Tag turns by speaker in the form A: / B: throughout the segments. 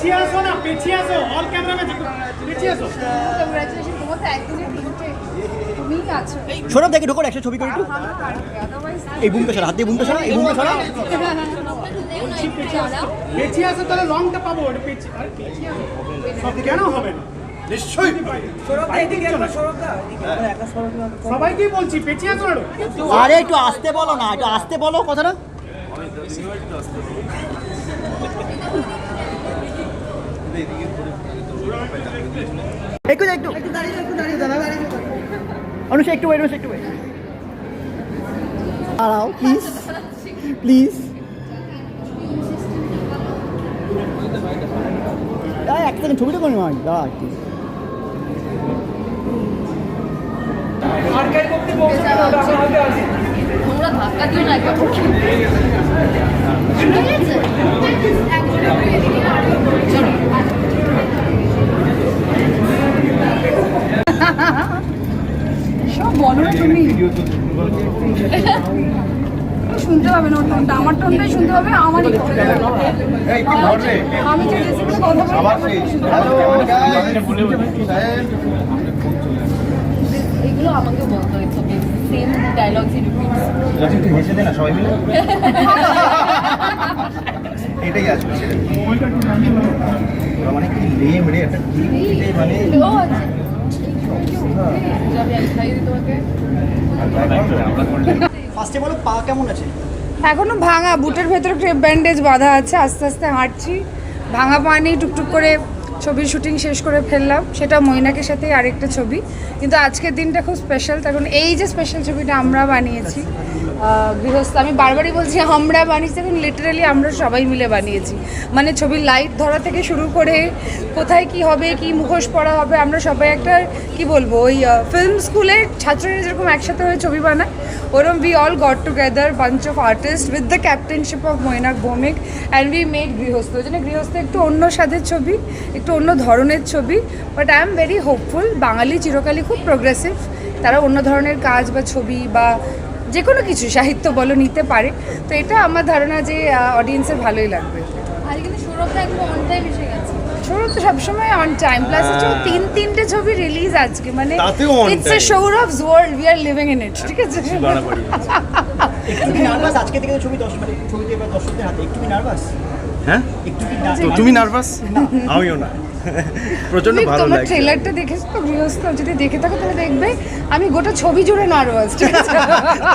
A: পিছিয়ে আসো না পিছিয়ে আসো অল ক্যামেরা ম্যাজিক পিছিয়ে আসো
B: কংগ্রাচুলেশন একদিনের তিনটে। তুমিই আছো।
C: সৌরভ দেখে ঢোকো ছবি করে একটু এই বুমটা সরা হাত দিয়ে বুমটা সরা এই বুমটা সরা
A: পিছিয়ে আসো তাহলে লংটা পাবো ওটা পিছিয়ে আরে পিছিয়ে আসো কেন হবে না? নিশ্চয়ই। সবাইকেই বলছি পিছিয়ে
C: আরে একটু আসতে বলো না একটু আসতে বলো কথাটা। একটু একটু। অনুষা, একটু ওয়েট, অনুষা, একটু ওয়েট। দাঁড়াও প্লিজ প্লিজ এক ছবিটা করে নয় দাঁড়া, একটু।
B: ধাক্কা দিও না একবার ঠিক আছে সব বলো না তুমি। শুনতে পাবে না টোনটা। আমার টোনটাই শুনতে পাবে আমারই আমি যে রেসিপিতে কথা বলি আমার টোনটাই শুনতে পাবে। এগুলো আমাকে বলতে হচ্ছে সেম ডায়লগস রিপিটস
D: হেসে দে না সবাই মিলে। এটাই আসবে। মানে কি লেম রে একটা মানে?
C: পা কেমন আছে?
E: এখনও ভাঙা, বুটের ভেতরে ক্রেপ ব্যান্ডেজ বাঁধা আছে, আস্তে আস্তে হাঁটছি। ভাঙা পা টুকটুক করে ছবির শুটিং শেষ করে ফেললাম। সেটা মৈনাকের সাথে আরেকটা ছবি। কিন্তু আজকের দিনটা খুব স্পেশাল তখন এই যে স্পেশাল ছবিটা আমরা বানিয়েছি গৃহস্থ। আমি বারবারই বলছি, আমরা বানিয়েছি এখন লিটারালি আমরা সবাই মিলে বানিয়েছি। মানে ছবির লাইট ধরা থেকে শুরু করে কোথায় কি হবে, কি মুখোশ পড়া হবে, আমরা সবাই একটা, কি বলব, ওই ফিল্ম স্কুলের ছাত্ররা যেরকম একসাথে হয়ে ছবি বানায়, ওরম we all got together bunch of artist with the captainship of Mainak Bhowmick and we made Grihostho ওই জন্য গৃহস্থ একটু অন্য স্বাদের ছবি, একটু অন্য ধরনের ছবি but I am very hopeful বাঙালি চিরকালই খুব প্রোগ্রেসিভ তারা অন্য ধরনের কাজ বা ছবি বা যে কোনো কিছু সাহিত্য বলো নিতে পারে। তো এটা আমার ধারণা যে অডিয়েন্সের ভালোই লাগবে।
B: আজ কিন্তু সৌরভটা একদম অন টাইম এসে গেছে।
E: সৌরভ তো সবসময় অন টাইম প্লাস হচ্ছে তিন তিনটে ছবি রিলিজ আজকে মানে it's a. Saurav's world we are living in it ঠিক আছে?
C: একটু কি নার্ভাস আজকে থেকে ছবি দশ মানে ছবিতে এবার দর্শকদের হাতে। একটু কি নার্ভাস
D: হ্যাঁ?
C: একটু কি
D: তুমি নার্ভাস আমিও না।
E: প্রচণ্ড
D: ভালো লাগছে।
E: ট্রেলারটা দেখেছ তো গৃহস্থ? যদি দেখে থাকো তাহলে দেখবে আমি গোটা ছবি জুড়ে নার্ভাস ঠিক আছে?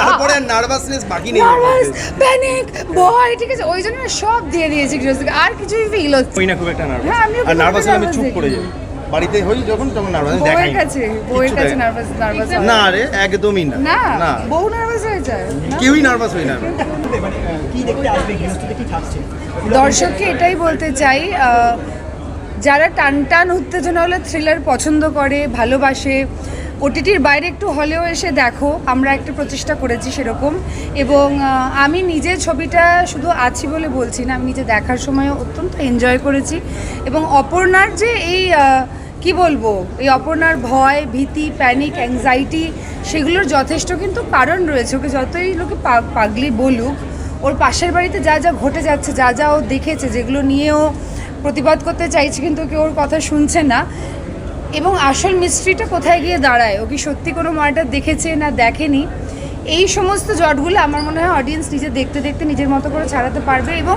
D: তারপরে নার্ভাসনেস বাকি নেই।
E: নার্ভাস প্যানিক ভয় ঠিক আছে? ওই জন্য সব দিয়ে দিয়েছি গৃহস্থকে আর কিছুই ফিল হচ্ছে
D: ওই না খুব একটা নার্ভাস
E: হ্যাঁ, আমিও
D: আর নার্ভাস আমি চুপ করে। যাই। বাড়িতে হই যখন তখন নার্ভাস
E: বউয়ের
D: দেখাই
E: কাছে বউয়ের কাছে নার্ভাস নার্ভাস
D: না রে একদমই না।
E: না বউ নার্ভাস হয়ে যায়
D: কেউই নার্ভাস হই না।
C: মানে কি দেখতে আসবে গৃহস্থতে কি থাকছে?
E: দর্শককে এটাই বলতে চাই যারা টান টান উত্তেজনা হলে থ্রিলার পছন্দ করে, ভালোবাসে, ওটিটির বাইরে একটু হলেও এসে দেখো, আমরা একটা প্রচেষ্টা করেছি সেরকম। এবং আমি নিজে ছবিটা শুধু আছি বলে বলছি না, আমি নিজে দেখার সময় অত্যন্ত এনজয় করেছি। এবং অপর্ণার যে এই কি বলব, এই অপর্ণার ভয়, ভীতি প্যানিক অ্যাংজাইটি সেগুলোর যথেষ্ট কিন্তু কারণ রয়েছে। ওকে যতই লোকে পাগলি বলুক, ওর পাশের বাড়িতে যা যা ঘটে যাচ্ছে, যা যা ও দেখেছে, যেগুলো নিয়ে ও প্রতিবাদ করতে চাইছে কিন্তু কেউ ওর কথা শুনছে না। এবং আসল মিস্ট্রিটা কোথায় গিয়ে দাঁড়ায়? ও কি সত্যি কোনো মার্ডার দেখেছে না দেখেনি? এই সমস্ত জটগুলো আমার মনে হয় অডিয়েন্স নিজে দেখতে দেখতে নিজের মতো করে ছাড়াতে পারবে এবং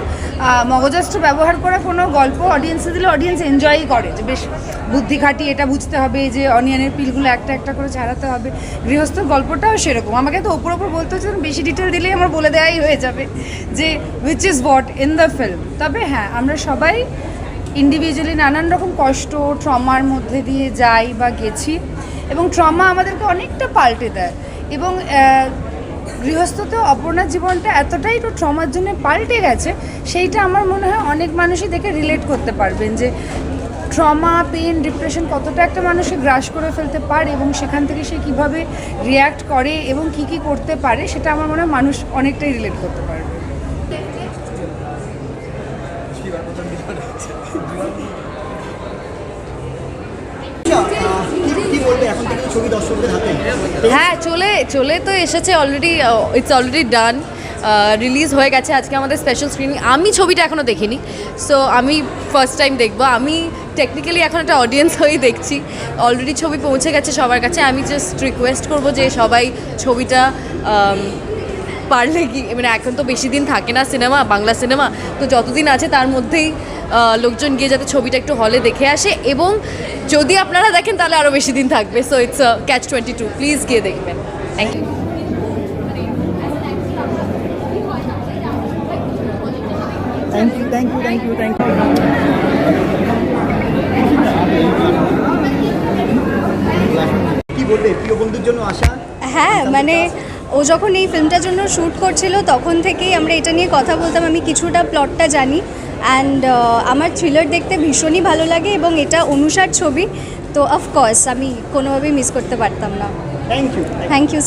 E: মগজাস্ত্র ব্যবহার করা কোনো গল্প অডিয়েন্সে দিলে অডিয়েন্স এনজয়ই করে যে বেশ বুদ্ধি খাটি এটা বুঝতে হবে যে অনিয়নের পিলগুলো একটা একটা করে ছাড়াতে হবে। গৃহস্থ গল্পটাও সেরকম। আমাকে তো ওপর ওপর বলতে হচ্ছে, বেশি ডিটেল দিলেই আমার বলে দেওয়াই হয়ে যাবে যে which is what in the film তবে হ্যাঁ আমরা সবাই ইন্ডিভিজুয়ালি নানান রকম কষ্ট ট্রমার মধ্যে দিয়ে যাই বা গেছি এবং ট্রমা আমাদেরকে অনেকটা পাল্টে দেয়। এবং গৃহস্থ গৃহস্থতে অপর্ণার জীবনটা এতটাই তো ট্রমার জন্য পাল্টে গেছে, সেইটা আমার মনে হয় অনেক মানুষই দেখে রিলেট করতে পারবেন যে ট্রমা পেন ডিপ্রেশন কতটা একটা মানুষকে গ্রাস করে ফেলতে পারে এবং সেখান থেকে সে কীভাবে রিয়্যাক্ট করে এবং কি কি করতে পারে, সেটা আমার মনে হয় মানুষ অনেকটাই রিলেট করতে পারবে
C: আহ, কি- কি বলবে এখন থেকে ছবি দর্শকদের হাতে?
F: হ্যাঁ চলে চলে তো এসেছে already it's already done release হয়ে গেছে আজকে আমাদের স্পেশাল স্ক্রিনিং আমি ছবিটা এখনও দেখিনি সো আমি ফার্স্ট টাইম দেখব। আমি টেকনিক্যালি এখন একটা অডিয়েন্স হয়েই দেখছি। অলরেডি ছবি পৌঁছে গেছে সবার কাছে। আমি জাস্ট রিকোয়েস্ট করব যে সবাই ছবিটা আম, পারলে কি মানে এখন তো বেশি দিন থাকে না সিনেমা বাংলা সিনেমা তো যতদিন আছে তার মধ্যেই লোকজন গিয়ে যাতে ছবিটা একটু হলে দেখে আসে এবং যদি আপনারা দেখেন তাহলে আরও বেশি দিন থাকবে। So it's catch twenty two please গিয়ে দেখবেন। Thank you
C: thank you thank you thank you thank you কি বলবে প্রিয় বন্ধুর জন্য আশা?
G: হ্যাঁ মানে ও যখন এই ফিল্মটার জন্য শ্যুট করছিল তখন থেকেই আমরা এটা নিয়ে কথা বলতাম। আমি কিছুটা প্লটটা জানি। অ্যান্ড আমার থ্রিলার দেখতে ভীষণই ভালো লাগে এবং এটা অনুসার ছবি। তো অফকোর্স আমি কোনোভাবেই মিস করতে পারতাম না।
C: Thank you
G: thank you so